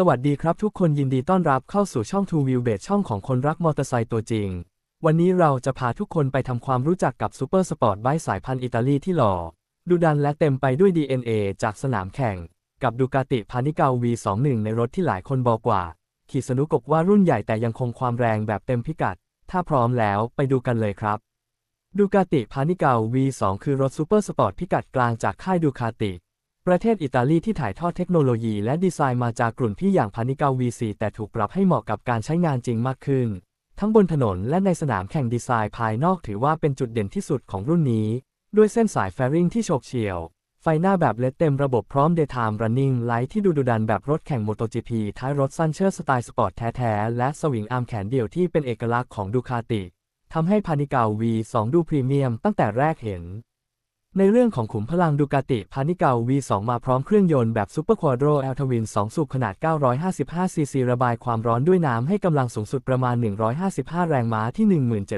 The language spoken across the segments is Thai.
สวัสดีครับทุกคนยินดีต้อนรับเข้าสู่ช่อง Two Wheel b a s ช่องของคนรักมอเตอร์ไซค์ตัวจริง วันนี้เราจะพาทุกคนไปทำความรู้จักกับซูเปอร์สปอร์ตไบค์สายพันธุ์อิตาลีที่หล่อดุดันและเต็มไปด้วย DNA จากสนามแข่ง กับดูกาติพานิเกา V21 ในรถที่หลายคนบอกว่า ขี่สนุกกว่ารุ่นใหญ่แต่ยังคงความแรงแบบเต็มพิกัด ถ้าพร้อมแล้วไปดูกันเลยครับดูกาติพานิเกา V2 คือรถซูเปอร์สปอร์ตพิกัดกลางจากค่ายดูคาติ ประเทศอิตาลีที่ถ่ายทอดเทคโนโลยีและดีไซน์มาจากกลุ่นพี่อย่างพานิกา V4 แต่ถูกปรับให้เหมาะกับการใช้งานจริงมากขึ้น ทั้งบนถนนและในสนามแข่งดีไซน์ภายนอกถือว่าเป็นจุดเด่นที่สุดของรุ่นนี้ ด้วยเส้นสายแฟริงที่โฉกเฉี่ยว ไฟหน้าแบบเลดเต็มระบบพร้อม Daytime Running Light ที่ดูดุดันแบบรถแข่ง MotoGP ท้ายรถซันเชอร์สไตล์สปอร์ตแท้ๆและสวิงอาร์มแขนเดี่ยวที่เป็นเอกลักษณ์ของดูคาติทำให้พานิกา V2 ดูพรีเมียมตั้งแต่แรกเห็น ในเรื่องของขุมพลังดูกาติพานิเกา V2 มาพร้อมเครื่องยนต์แบบซูเปอร์ควอ d ร o แอลทวิน 2 สูบขนาด 955 ซีซีระบายความร้อนด้วยน้ำให้กำลังสูงสุดประมาณ 155 แรงม้าที่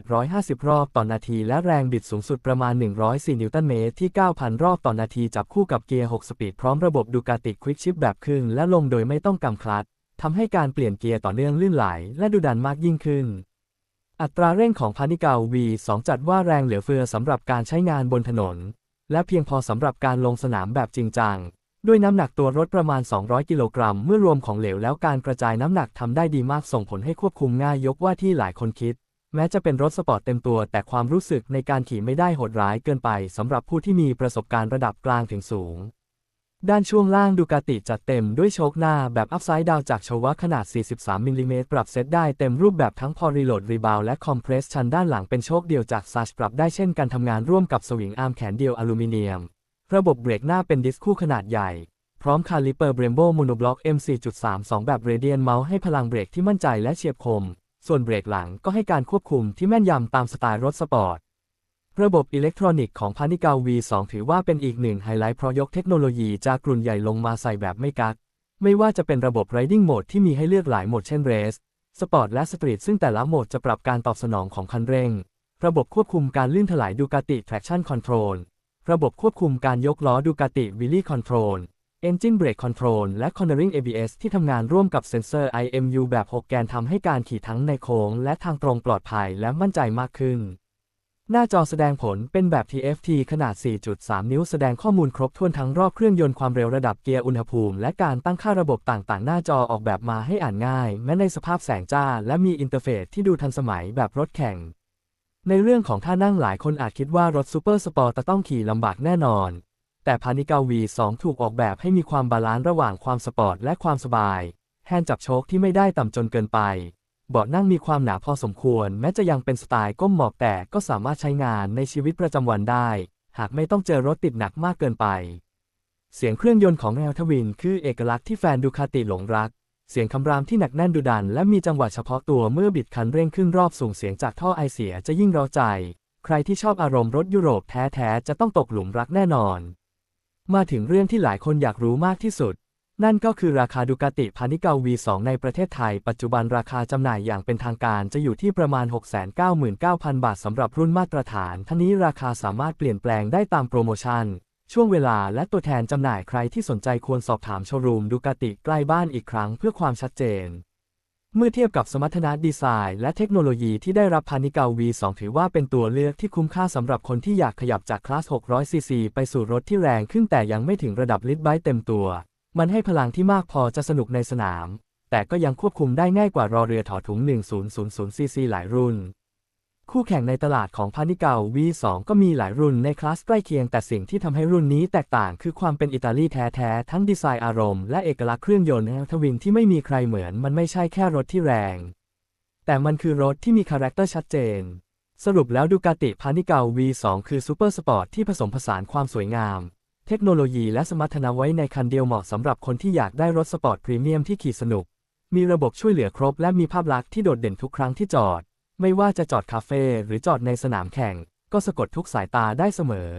1750 รอบต่อนนาที และแรงบิดสูงสุดประมาณ 104 นิวตันเมตรที่ 9,000 รอบต่อนนาที จับคู่กับเกียร์ 6 สปีดพร้อมระบบดูกาติควิกชิปแบบขึ้นและลงโดยไม่ต้องกำคลัตช์ทำให้การเปลี่ยนเกียร์ต่อเนื่องลื่นไหลและดูดันมากยิ่งขึ้นอัตราเร่งของพานิเกา V2 จัดว่าแรงเหลือเฟือสำหรับการใช้งานบนถนน และเพียงพอสำหรับการลงสนามแบบจริงจัง ด้วยน้ำหนักตัวรถประมาณ 200 กิโลกรัม เมื่อรวมของเหลวแล้วการกระจายน้ำหนักทำได้ดีมากส่งผลให้ควบคุมง่ายยกว่าที่หลายคนคิด แม้จะเป็นรถสปอร์ตเต็มตัว แต่ความรู้สึกในการขี่ไม่ได้โหดร้ายเกินไปสำหรับผู้ที่มีประสบการณ์ระดับกลางถึงสูง ด้านช่วงล่างดูกาติจัดเต็มด้วยโชคหน้าแบบอัพไซด์ดาวจากชวะขนาด 43 มิลลิเมตรปรับเซตได้เต็มรูปแบบทั้งพอรีโหลดรีบาวและคอมเพรสชันด้านหลังเป็นโชคเดียวจากซัชปรับได้เช่นการทำงานร่วมกับสวิงอาร์มแขนเดียวอลูมิเนียม ระบบเบรกหน้าเป็นดิสคู่ขนาดใหญ่ พร้อมคาลิเปอร์เบรมโบโมโนบล็อก M4.32 แบบเรเดียนเมาส์ให้พลังเบรกที่มั่นใจและเฉียบคม ส่วนเบรกหลังก็ให้การควบคุมที่แม่นยำตามสไตล์รถสปอร์ต ระบบอิเล็กทรอนิกส์ของพานิกา V2 ถือว่าเป็นอีกหนึ่งไฮไลท์เพราะยกเทคโนโลยีจากกลุ่นใหญ่ลงมาใส่แบบไม่กัก ไม่ว่าจะเป็นระบบ Riding Mode ที่มีให้เลือกหลายโหมดเช่น Race Sport และ Street ซึ่งแต่ละโหมดจะปรับการตอบสนองของคันเร่ง ระบบควบคุมการลื่นถลายดูกาติ Traction Control ระบบควบคุมการยกล้อดูกาติ Wheelie Control Engine Brake Control และ Cornering ABS ที่ทำงานร่วมกับเซ็นเซอร์ IMU แบบ 6 แกนทำให้การขี่ทั้งในโค้งและทางตรงปลอดภัยและมั่นใจมากขึ้น หน้าจอแสดงผลเป็นแบบ TFT ขนาด 4.3 นิ้วแสดงข้อมูลครบถ้วนทั้งรอบเครื่องยนต์ความเร็วระดับเกียร์อุณหภูมิ และการตั้งค่าระบบต่างๆ หน้าจอออกแบบมาให้อ่านง่าย แม้ในสภาพแสงจ้า และมีอินเทอร์เฟซที่ดูทันสมัยแบบรถแข่ง ในเรื่องของท่านั่งหลายคนอาจคิดว่ารถซูเปอร์สปอร์ตจะต้องขี่ลำบากแน่นอน แต่พานิกา V2 ถูกออกแบบให้มีความบาลานซ์ระหว่างความสปอร์ตและความสบาย แฮนด์จับโชคที่ไม่ได้ต่ำจนเกินไป เบาะนั่งมีความหนาพอสมควร แม้จะยังเป็นสไตล์ก้มหมอบแต่ก็สามารถใช้งานในชีวิตประจำวันได้ หากไม่ต้องเจอรถติดหนักมากเกินไป เสียงเครื่องยนต์ของแอลทวินคือเอกลักษณ์ที่แฟนดูคาติหลงรัก เสียงคำรามที่หนักแน่นดุดัน และมีจังหวะเฉพาะตัวเมื่อบิดคันเร่งขึ้นรอบสูงเสียงจากท่อไอเสียจะยิ่งเร้าใจ ใครที่ชอบอารมณ์รถยุโรปแท้ๆจะต้องตกหลุมรักแน่นอน มาถึงเรื่องที่หลายคนอยากรู้มากที่สุด นั่นก็คือราคาดูกาติพานิเกา V2 ในประเทศไทย ปัจจุบันราคาจำหน่ายอย่างเป็นทางการจะอยู่ที่ประมาณ 699,000 บาทสำหรับรุ่นมาตรฐาน ทั้งนี้ราคาสามารถเปลี่ยนแปลงได้ตามโปรโมชั่น ช่วงเวลาและตัวแทนจำหน่ายใครที่สนใจควรสอบถามโชว์รูมดูกาติใกล้บ้านอีกครั้งเพื่อความชัดเจน เมื่อเทียบกับสมรรถนะดีไซน์ และเทคโนโลยีที่ได้รับพานิเกา V2 ถือว่าเป็นตัวเลือกที่คุ้มค่าสำหรับคนที่อยากขยับจากคลาส 600cc ไปสู่รถที่แรงขึ้นแต่ยังไม่ถึงระดับลิตรไบค์เต็มตัว มันให้พลังที่มากพอจะสนุกในสนาม แต่ก็ยังควบคุมได้ง่ายกว่ารอเรือถอถุง 1000cc หลายรุ่น คู่แข่งในตลาดของพานิเกา V2 ก็มีหลายรุ่นในคลาสใกล้เคียงแต่สิ่งที่ทำให้รุ่นนี้แตกต่างคือความเป็นอิตาลีแท้ๆ ทั้งดีไซน์อารมณ์และเอกลักษณ์เครื่องยนต์แอลทวินที่ไม่มีใครเหมือนมันไม่ใช่แค่รถที่แรง แต่มันคือรถที่มีคาแรคเตอร์ชัดเจน สรุปแล้วดูกาติพานิเกา V2 คือซูเปอร์สปอร์ตที่ผสมผสานความสวยงาม เทคโนโลยีและสมรรถนะไว้ในคันเดียวเหมาะสำหรับคนที่อยากได้รถสปอร์ตพรีเมียมที่ขี่สนุก มีระบบช่วยเหลือครบและมีภาพลักษณ์ที่โดดเด่นทุกครั้งที่จอด ไม่ว่าจะจอดคาเฟ่หรือจอดในสนามแข่ง ก็สะกดทุกสายตาได้เสมอ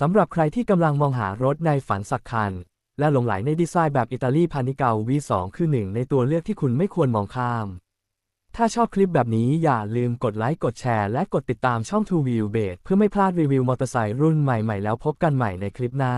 สำหรับใครที่กำลังมองหารถในฝันสักคัน และหลงไหลในดีไซน์แบบอิตาลีพานิเกา V2 คือหนึ่งในตัวเลือกที่คุณไม่ควรมองข้าม ถ้าชอบคลิปแบบนี้อย่าลืมกดไลค์ กดแชร์ และกดติดตามช่อง Two Wheel b a s เพื่อไม่พลาดรีวิวมอเตอร์ไซค์รุ่นใหม่ๆ แล้วพบกันใหม่ในคลิปหน้า